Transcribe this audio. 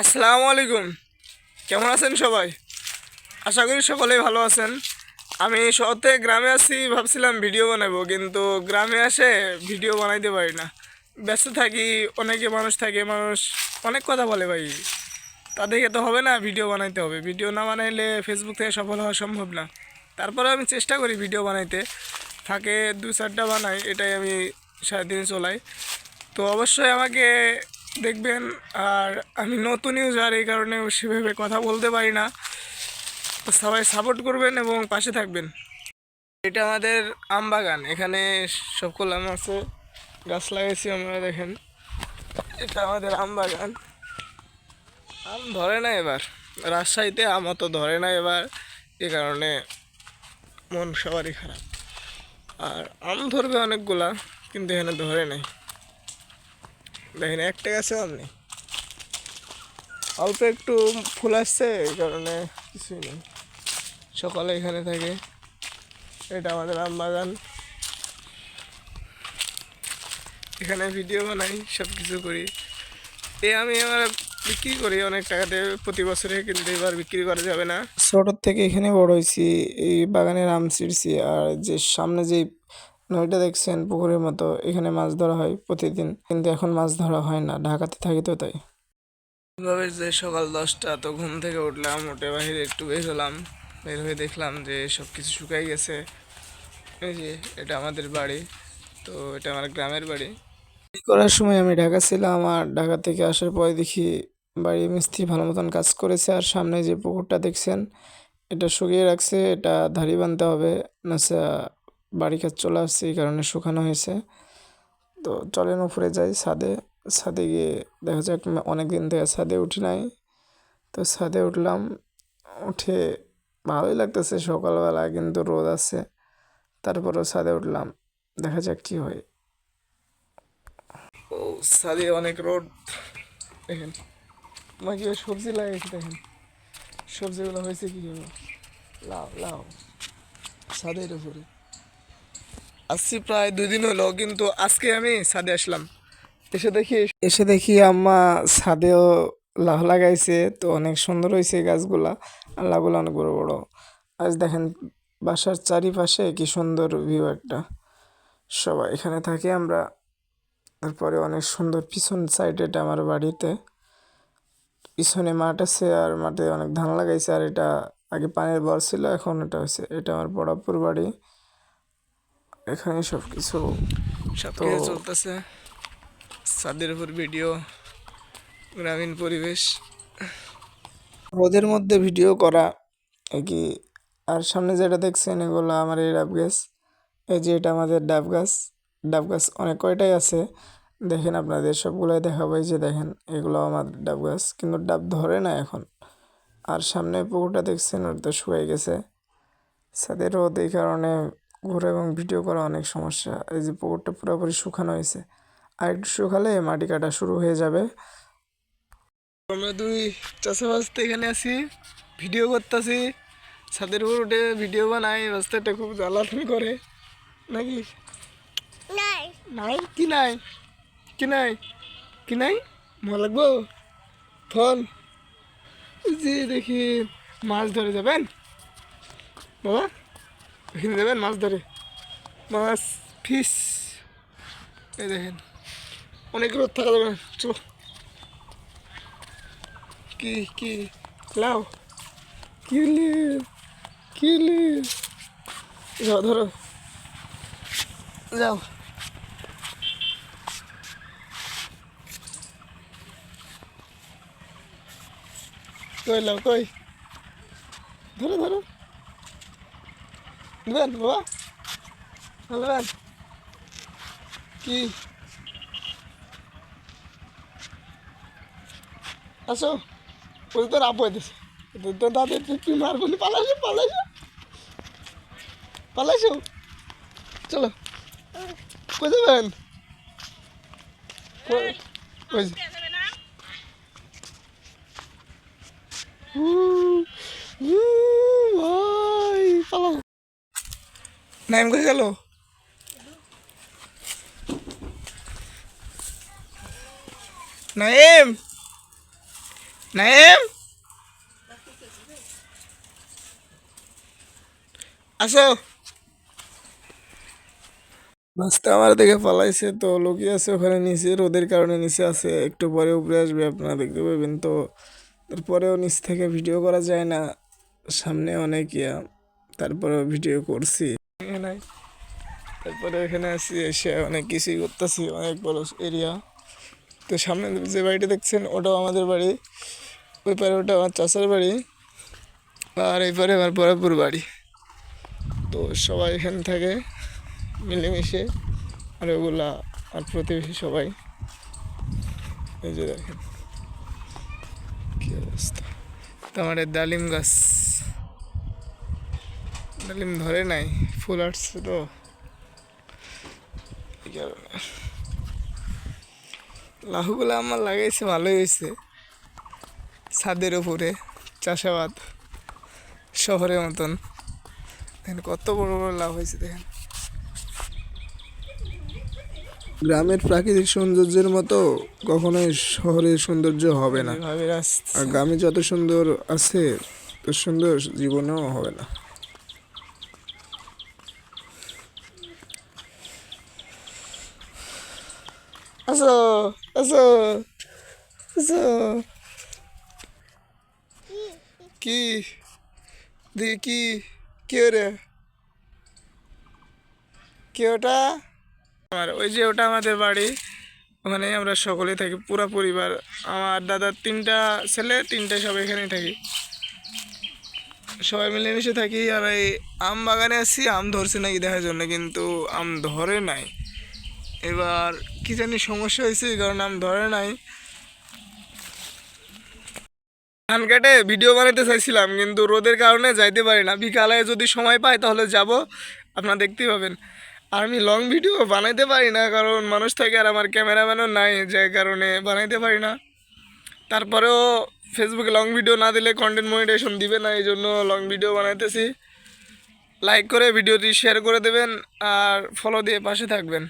আসসালামু আলাইকুম। কেমন আছেন সবাই? আশা করি সকলেই ভালো আছেন। আমি শহর থেকে গ্রামে আসি ভাবছিলাম ভিডিও বানাবো, কিন্তু গ্রামে আসে ভিডিও বানাইতে পারি না। ব্যস্ত থাকি, অনেকে মানুষ থাকে, মানুষ অনেক কথা বলে ভাই। তাদেরকে তো হবে না ভিডিও বানাইতে হবে। ভিডিও না বানাইলে ফেসবুক থেকে সফল হওয়া সম্ভব না। তারপরে আমি চেষ্টা করি ভিডিও বানাইতে। থাকে দু চারটা বানাই, এটাই আমি সারাদিন চলাই। তো অবশ্যই আমাকে দেখবেন, আর আমি নতুন ইউজার এই কারণে সেভাবে কথা বলতে পারি না। সবাই সাপোর্ট করবেন এবং পাশে থাকবেন। এটা আমাদের আম বাগান, এখানে সকল আম আছে, গাছ লাগাইছি আমরা, দেখেন। এটা আমাদের আম বাগান। আম ধরে না এবার, রাজশাহীতে আম অত ধরে না এবার, এ কারণে মন সবারই খারাপ। আর আম ধরবে অনেকগুলা, কিন্তু এখানে ধরে নাই। দেখেন, একটা গাছে আম নেই। অল্প একটু ফুল আসছে, এই কারণে কিছুই নেই। সকালে এখানে থাকে। এটা আমাদের আম বাগান এখানে ভিডিও বানাই সব কিছু করি। এই আমি আমার বিক্রি করি, অনেক টাকাতে প্রতি বছরে, কিন্তু এবার বিক্রি করা যাবে না। ছোটোর থেকে এখানে বড় হয়েছি, এই বাগানের আম ছিঁড়ছি, আর যে সামনে যেই নইটা দেখছেন, পুকুরের মতো। এখানে মাছ ধরা হয় প্রতিদিন। কিন্তু এখন মাছ ধরা হয় না। ঢাকাতে থাকি তো তাই। এভাবে যে সকাল দশটা, তো ঘুম থেকে উঠলাম, উঠে বাহিরে একটু বের হলাম। বের হয়ে দেখলাম যে সব কিছু শুকাই গেছে। এই যে, এটা আমাদের বাড়ি। তো এটা আমার গ্রামের বাড়ি। করার সময় আমি ঢাকা ছিলাম আর ঢাকা থেকে আসার পরে দেখি বাড়ি মিস্ত্রি ভালো মতন কাজ করেছে। আর সামনে যে পুকুরটা দেখছেন, এটা শুকিয়ে রাখছে। এটা ধাড়ি বানতে হবে, না বাড়ি কাজ চলে আসছে, এই কারণে শুকানো হয়েছে। তো চলেন উপরে যাই ছাদে। ছাদে গিয়ে দেখা যাক অনেক দিন থেকে ছাদে উঠি নাই। তো ছাদে উঠলাম, উঠে ভালোই লাগতেছে সকালবেলা, কিন্তু রোদ আছে। তারপরেও ছাদে উঠলাম, দেখা যাক কি হয়। ও, ছাদে অনেক রোদ। দেখেন আমাকে সবজি লাগাইছি, দেখেন। সবজিগুলো হয়েছে কি? লাউ লাউ। ছাদের উপরে। আসছি প্রায় দুই দিন হলো, কিন্তু আজকে আমি ছাদে আসলাম। এসে দেখি এসে দেখি আম্মা ছাদেও লাউ লাগাইছে, তো অনেক সুন্দর হয়েছে গাছগুলা। আর অনেক বড় বড়। আজ দেখেন বাসার চারিপাশে কি সুন্দর ভিউ একটা। সবাই এখানে থাকি আমরা। তারপরে অনেক সুন্দর পিছন সাইড এটা আমার বাড়িতে। পিছনে মাঠ আছে আর মাঠে অনেক ধান লাগাইছে, আর এটা আগে পানির বর ছিল, এখন এটা হয়েছে এটা আমার বড়াপুর বাড়ি। এখানে সব কিছু সব কিছু চলতেছে। ছাদের উপর ভিডিও গ্রামীণ পরিবেশ। রোদের মধ্যে ভিডিও করা কি? আর সামনে যেটা দেখছেন এগুলো আমার এই ডাব গাছ। এই যে এটা আমাদের ডাব গাছ। ডাব গাছ অনেক কয়টাই আছে? দেখেন আপনাদের সবগুলোই দেখাবো। এই যে দেখেন এগুলো আমার ডাব গাছ। কিন্তু ডাব ধরে না এখন। আর সামনে পুকুরটা দেখছেন ওটা তো শুয়ে গেছে। ছাদের রোদ এই কারণে ঘুরে এবং ভিডিও করা অনেক সমস্যা। এই যে পুকুরটা পুরোপুরি শুকানো হয়েছে। আর একটু শুকালে মাটি কাটা শুরু হয়ে যাবে। আমরা দুই চাষাবাস এখানে আছি ভিডিও করতেছি। ছাদের উপর উঠে ভিডিও বানাই রাস্তাটা খুব জ্বালাতন করে। নাকি? নাই। নাই? কি নাই? কি নাই? কি নাই? মজা লাগবো? ফোন? জি দেখি মাছ ধরে যাবেন? বাবা? এখানে যাবেন মাছ ধরে মাছ ফিস এই দেখেন অনেক রোদ থাকা যাবে না চলো কি কি লাও কিলি কিলি যাও ধরো যাও কই লাও কই ধরো ধরো নেবেন বাবা। নেবেন কি? আসো। ওই তো রাপ হয়ে দিছে তো তাদের তুই মারবো পালাইছো পালাইছো। পালাইছো। চলো। কই যাবেন? ভাই পালাও। নাইম কই গেল নাইম নাইম আসো। মাছটা আমার দেখে পালাইছে তো লুকিয়ে আছে ওখানে নিচে, রোদের কারণে নিচে আছে, একটু পরে উপরে আসবে, আপনারা দেখতে পাবেন। তো তারপরেও নিচ থেকে ভিডিও করা যায় না, সামনে অনেক ইয়া, তারপরেও ভিডিও করছি। তারপরে এখানে আসি, এসে অনেক কিছুই করতেছি, অনেক বড় এরিয়া তো সামনে যে বাড়িটা দেখছেন, ওটাও আমাদের বাড়ি। ওই পারে ওটা আমার চাচার বাড়ি আর এই পারে আমার বরাবর বাড়ি। তো সবাই এখানে থাকে মিলেমিশে আর ওগুলা আর প্রতিবেশী সবাই। এই যে দেখেন, কি অবস্থা। তো আমার ডালিম গাছ। ডালিম ধরে নাই। ফুল আসছে তো। এই কারণে লাহুগুলো আমার লাগাইছে ভালোই হয়েছে ছাদের উপরে চাষাবাদ শহরের মতন। দেখেন কত বড় বড় লাভ হয়েছে দেখেন। গ্রামের প্রাকৃতিক সৌন্দর্যের মতো কখনোই শহরের সৌন্দর্য হবে না। আর গ্রামে যত সুন্দর আছে তো সুন্দর জীবনেও হবে না। আসো আসো আসো কি দি কি কে রে কে ওটা? আমার ওই যে ওটা আমাদের বাড়ি। ওখানে আমরা সকলে থাকি, পুরো পরিবার। আমার দাদার তিনটা ছেলে, তিনটা সব এখানেই থাকি। সবাই মিলেমিশে থাকি, আর এই আম বাগানে আছি, আম ধরছে নাকি দেখার জন্য, কিন্তু আম ধরে নাই। এবার কি জানি সমস্যা হয়েছে কারণে আম ধরে নাই। ধান কেটে ভিডিও বানাতে চাইছিলাম, কিন্তু রোদের কারণে যাইতে পারি না। বিকালে যদি সময় পাই তাহলে যাব, আপনারা দেখতেই পাবেন। আর আমি লং ভিডিও বানাইতে পারি না, কারণ মানুষ থাকে আর আমার ক্যামেরাম্যানও নাই, যে কারণে বানাইতে পারি না। তারপরেও ফেসবুকে লং ভিডিও না দিলে কন্টেন্ট মনিটেশন দিবে না, এই জন্য লং ভিডিও বানাইতেছি। লাইক করে ভিডিওটি শেয়ার করে দেবেন, আর ফলো দিয়ে পাশে থাকবেন।